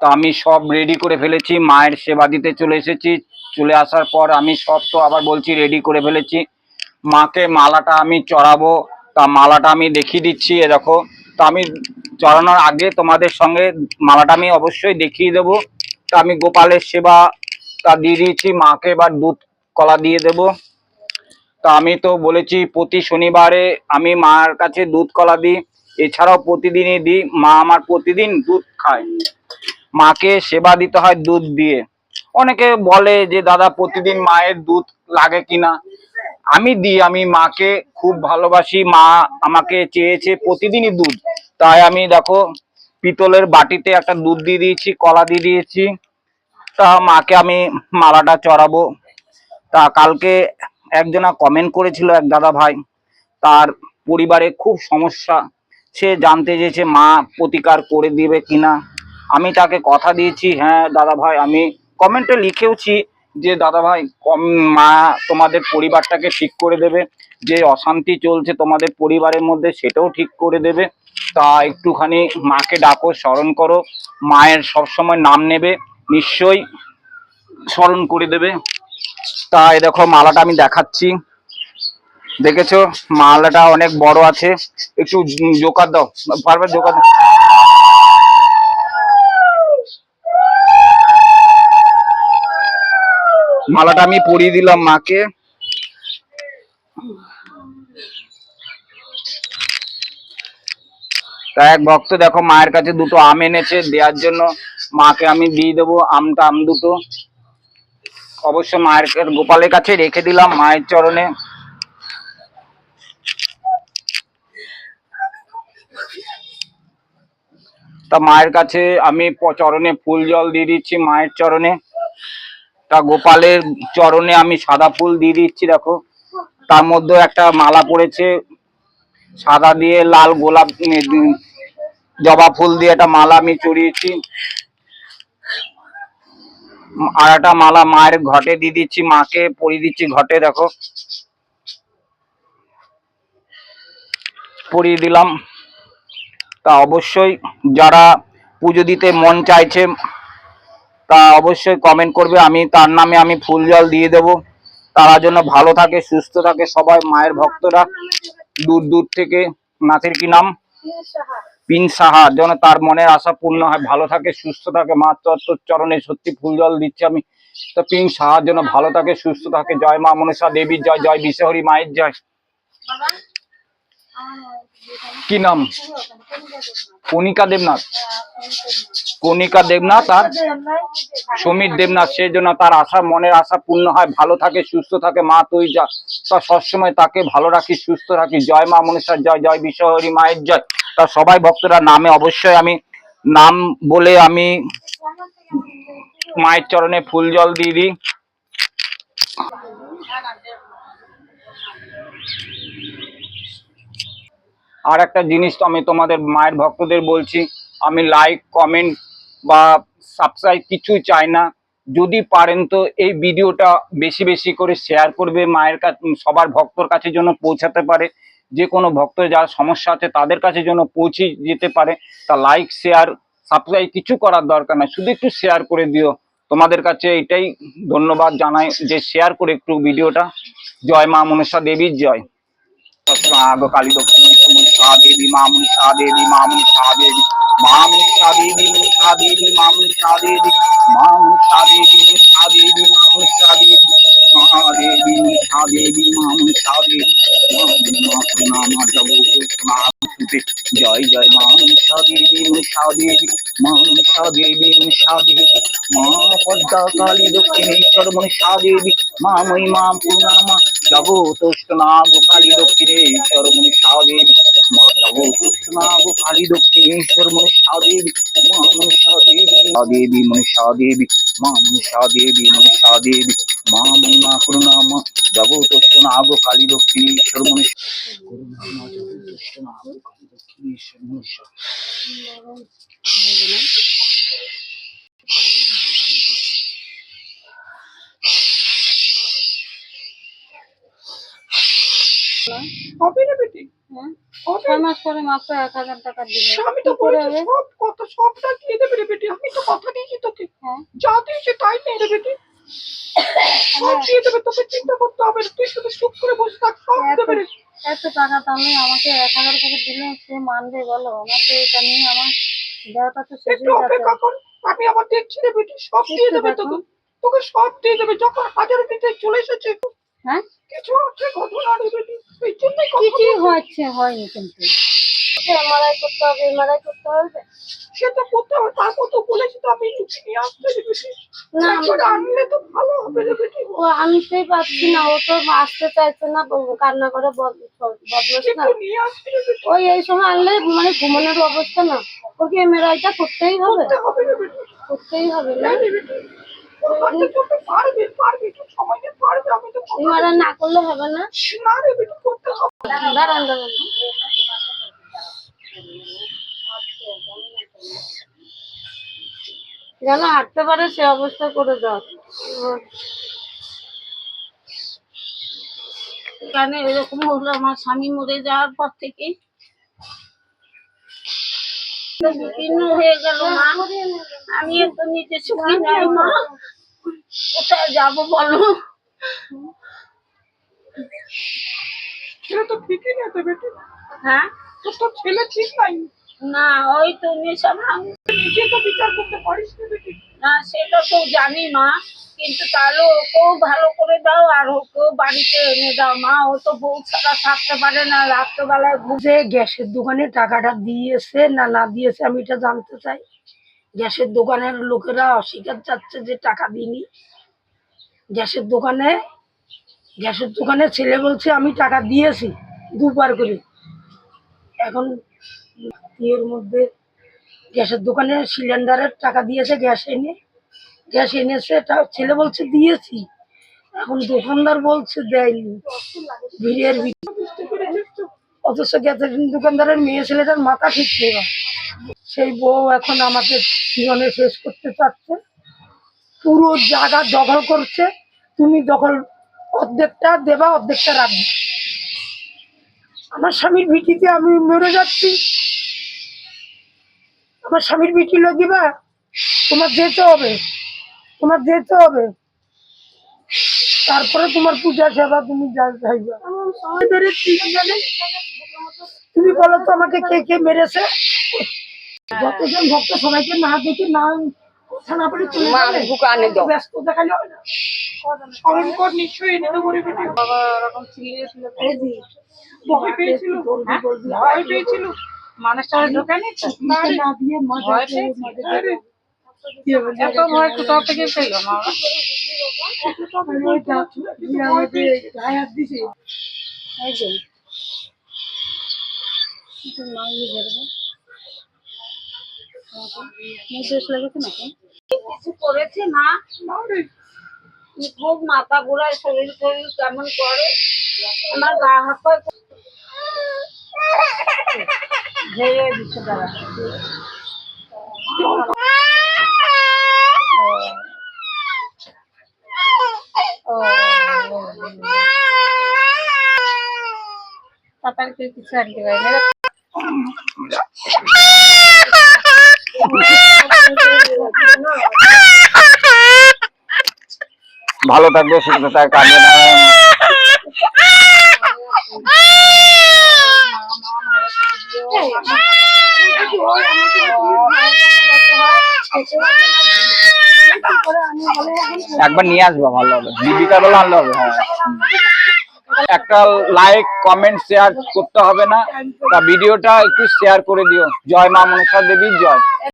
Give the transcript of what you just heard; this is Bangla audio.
তো আমি সব রেডি করে ফেলেছি, মায়ের সেবা দিতে চলে এসেছি। চলে আসার পর আমি সব তো আবার বলছি রেডি করে ফেলেছি। মাকে মালাটা আমি চড়াবো, তা মালাটা আমি দেখিয়ে দিচ্ছি, এ দেখো। তো আমি চড়ানোর আগে তোমাদের সঙ্গে মালাটা আমি অবশ্যই দেখিয়ে দেবো। তা আমি গোপালের সেবা তা দিয়ে দিয়েছি, মাকে এবার দুধ কলা দিয়ে দেবো। তা আমি তো বলেছি প্রতি শনিবারে আমি মার কাছে দুধ কলা দিই, এছাড়াও প্রতিদিনই দিই, মা আমার প্রতিদিন দুধ খায়। মাকে সেবা দিতে হয় দুধ দিয়ে। অনেকে বলে যে, দাদা, প্রতিদিন মায়ের দুধ লাগে কিনা? আমি দিই, আমি মাকে খুব ভালোবাসি, মা আমাকে চেয়েছে প্রতিদিনই দুধ। তাই আমি দেখো, পিতলের বাটিতে একটা দুধ দিয়ে দিয়েছি, কলা দিয়ে দিয়েছি। তা মাকে আমি মালাটা চড়াবো। তা কালকে একজনা কমেন্ট করেছিল, এক দাদা ভাই তার পরিবারে খুব সমস্যা। সে জানতে চেয়েছে মা প্রতিকার করে দিবে কিনা? আমি তাকে কথা দিয়েছি হ্যাঁ দাদা ভাই আমি কমেন্টে লিখেওছি যে দাদা ভাই কম মা তোমাদের পরিবারটাকে ঠিক করে দেবে, যে অশান্তি চলছে তোমাদের পরিবারের মধ্যে সেটাও ঠিক করে দেবে, তা একটুখানি মাকে ডাকো, স্মরণ করো, মায়ের সবসময় নাম নেবে, নিশ্চয়ই স্মরণ করে দেবে। তা দেখো, মালাটা আমি দেখাচ্ছি। দেখেছ? মালাটা অনেক বড় আছে। একটু জোকার দাও পারবে জোকার দাও। মালাটা আমি পরিয়ে দিলাম মাকে। তা এক ভক্ত দেখো, মায়ের কাছে দুটো আম এনেছে, দেওয়ার জন্য মাকে আমি দিয়ে দেবো আমটা, আম দুটো। অবশ্য মায়ের গোপালের কাছে রেখে দিলাম মায়ের চরণে। তা মায়ের কাছে আমি চরণে ফুল জল দিয়ে দিচ্ছি মায়ের চরণে। তা গোপালের চরণে আমি সাদা ফুল দিয়ে দিচ্ছি, দেখো। তার মধ্যে একটা মালা পড়েছে, সাদা দিয়ে লাল গোলাপ জবা ফুল দিয়ে একটা মালা আমি চড়িয়েছি। আর একটা মালা মায়ের ঘটে দিয়ে দিচ্ছি, মাকে পরিয়ে দিচ্ছি ঘটে, দেখো। পরিয়ে দিলাম। তা অবশ্যই যারা পুজো দিতে মন চাইছে তা অবশ্যই কমেন্ট করবে। আমি তার নামে আমি ফুল জল দিয়ে দেব। তারা যেন ভালো থাকে, সুস্থ থাকে, সবাই মায়ের ভক্তরা। দূর দূর থেকে। নাথের কি নাম? পিন সাহা। যেন তার মনের আশা পূর্ণ হয়, ভালো থাকে, সুস্থ থাকে। মা তত্ত্বর চরণে সত্যি ফুল জল দিচ্ছি আমি। তো পিন সাহার জন্য ভালো থাকে, সুস্থ থাকে। জয় মা মনসা দেবীর জয় জয় বিশ্বহরি মায়ের জয়। কি নাম? কণিকা দেবনাথ। কণিকা দেবনাথ আর সমীর দেবনাথ, সেই জন্য তার আশা, মনের আশা পূর্ণ হয়, ভালো থাকে, সুস্থ থাকে, মা তুই যা, তা সবসময় তাকে ভালো রাখিস, সুস্থ রাখিস। জয় মা মনীষার জয় জয় বিশ্বহরি মায়ের জয়। তা সবাই ভক্তরা নামে অবশ্যই আমি নাম বলে আমি মায়ের চরণে ফুল জল দিয়ে দিই। আর একটা জিনিস তো আমি তোমাদের মায়ের ভক্তদের বলছি, আমি লাইক কমেন্ট বা সাবস্ক্রাইব কিছুই চাই না। যদি পারেন তো এই ভিডিওটা বেশি বেশি করে শেয়ার করবে মায়ের কাছে সবার ভক্তর কাছে যেন পৌঁছাতে পারে। যে কোনো ভক্ত যার সমস্যা আছে তাদের কাছে যেন পৌঁছে যেতে পারে। তা লাইক শেয়ার সাবস্ক্রাইব কিছু করার দরকার নাই। শুধু একটু শেয়ার করে দিও। তোমাদের কাছে এটাই ধন্যবাদ জানাই যে শেয়ার করে একটু ভিডিওটা। জয় মা মনসা দেবীর জয়। নাগ কালী দক্ষিণী মনীষা দেবী মা মনীষা দেবী মা মনীষা দেবী মা মনীষা দেবী মনীষা দেবী মা মনীষা দেবী মা মনীষা দেবী মনীষা দেবী মা মনীষা দেবী মা দেবী মনীষা দেবী মা মনীষা দেবী মা মা জব জয় জয় দেবী দেবী মা দেবী দেবী মা পদ্মা কালী দক্ষিণেশ্বর মনীষা দেবী মা মহিমা পূর্ণামা নাগ কালী দক্ষিণেশ্বর মনীষা দেবী মা জগতোষ্ট নাগ কালী দক্ষিণেশ্বর মনীষা দেবী মা মনীষা দেবী মা দেবী মনীষা দেবী মা মনীষা দেবী মনীষা দেবী মা মহিমা করুণামা জগতোষ্ট নাগ কালী দক্ষিণেশ্বর মনীষা করুণামা জগতোষ্ট নাগ কালী দক্ষিণেশ্বর মনীষা হবে না বেটি হ্যাঁ। ছয় মাস পরে মাত্র এক হাজার টাকা দিলে। আমি তো করে? সব কথা সবটা দিয়ে দেবে রে বেটি। আমি তো কথা দিয়েছি তোকে। হ্যাঁ। যা দিয়েছি তাই নেই রে বেটি। সব দিয়ে দেবে তোকে চিন্তা করতে হবে তুই শুধু চুপ করে বসে থাক সব এত দেবে রে। এত টাকা তাহলে আমাকে এক হাজার করে দিলে সে মানবে বলো। আমাকে এটা নিয়ে আমার দেওয়াটা তো শেষ হয়ে যাচ্ছে। আমি আবার দেখছি রে বেটি সব দিয়ে দেবে তোকে। তোকে সব দিয়ে দেবে। যখন হাজার দিতে চলে এসেছে। হ্যাঁ? কিছু আছে ঘটনা রে বেটি। এই জন্যই কথা কিছুই বলছি। হচ্ছে হয়নি কিন্তু। এমআরআই করতে হবে এমআরআই করতে হবে। সে তো করতে হবে তারপর তো বলেছি তো আমি নিয়ে আসতে রে না, আমি- আনলে তো ভালো হবে রে বেটি। ও আনতেই পারছি না ও তো আসতে চাইছে না কান্না করে বদমাস না। ওই এই সময় আনলে মানে ঘুমানোর অবস্থা না। ওকে এমআরআইটা করতেই হবে। করতে হবে করতেই হবে না। না করলে হবে না। দাঁড়ান দাঁড়ান যেন হাঁটতে পারে সে অবস্থা করে দাও। এরকম হলো আমার স্বামী মরে যাওয়ার পর থেকে। হয়ে গেল মা। আমি একটু নিজে সুখী নাই মা। কোথায় যাব বলো? ছেলে তো ঠিকই নেই তো বেটি। হ্যাঁ? তোর তো ছেলে ঠিক নাই। না ওই তো নেশা ভাঙ নিজে তো বিচার করতে পারিস না বেটি। না সেটা তো জানি মা কিন্তু তাহলে ওকেও ভালো করে দাও আর ওকেও বাড়িতে এনে দাও মা। ও তো বউ ছাড়া থাকতে পারে না রাত্রেবেলায় যে গ্যাসের দোকানে টাকাটা দিয়েছে না না দিয়েছে আমি এটা জানতে চাই। গ্যাসের দোকানের লোকেরা অস্বীকার চাচ্ছে যে টাকা দিইনি। গ্যাসের দোকানে গ্যাসের দোকানে ছেলে বলছে, আমি টাকা দিয়েছি দুবার করে। এখন এর মধ্যে গ্যাসের দোকানে সিলিন্ডারের টাকা দিয়েছে, গ্যাস এনে, গ্যাস এনেছে ছেলে বলছে, দিয়েছি। এখন দোকানদার বলছে, দেয়নি। ভিড়ের ভিড়। অথচ গ্যাসের দোকানদারের মেয়ে ছেলেটার মাথা ঠিক নেই। সেই বউ এখন আমাকে জীবনে শেষ করতে চাচ্ছে। পুরো জায়গা দখল করছে। তুমি দখল অর্ধেকটা দেবা, অর্ধেকটা রাখবে। আমার স্বামীর ভিটিতে আমি মরে যাচ্ছি। আমার স্বামীর ভিটি লাগিবা তোমার যেতে হবে। তোমার যেতে হবে। তারপরে তোমার পূজা সেবা তুমি তুমি বলো তো আমাকে কে কে মেরেছে? যতজন ভক্ত সবাইকে না দেখে না কথা না বলে চলে যাবে ব্যস্ত দেখালে হবে না স্মরণ কর নিশ্চয়ই এনে দেবো রে বেটি এই যে, ভয় পেয়েছিল বলবি, বলবি, ভয় পেয়েছিল মানুষটা ঢোকেনি না দিয়ে মজা ভয় করে, পেয়েছে? মজা করে। এত ভয় কোথাও থেকে পেল মা আমি ওইটা দিয়ে আমাকে গায়ে হাত দিছে। এই যে একটু ইয়ে বেরোবে লেগেছে নাকি কিছু করেছে না খুব মাথা ঘোরায় শরীর শরীর কেমন করে? আমার গা হাত পায়ে ঝেড়ে দিচ্ছে তারা। কেউ কিছু আনতে পারে ভালো থাকবে, সুস্থ না একবার নিয়ে আসব, ভালো হবে। দিদিটা বলে আনলে হবে হ্যাঁ। একটা লাইক কমেন্ট শেয়ার করতে হবে না। তা ভিডিওটা একটু শেয়ার করে দিও। জয় মা মনসা দেবীর জয়।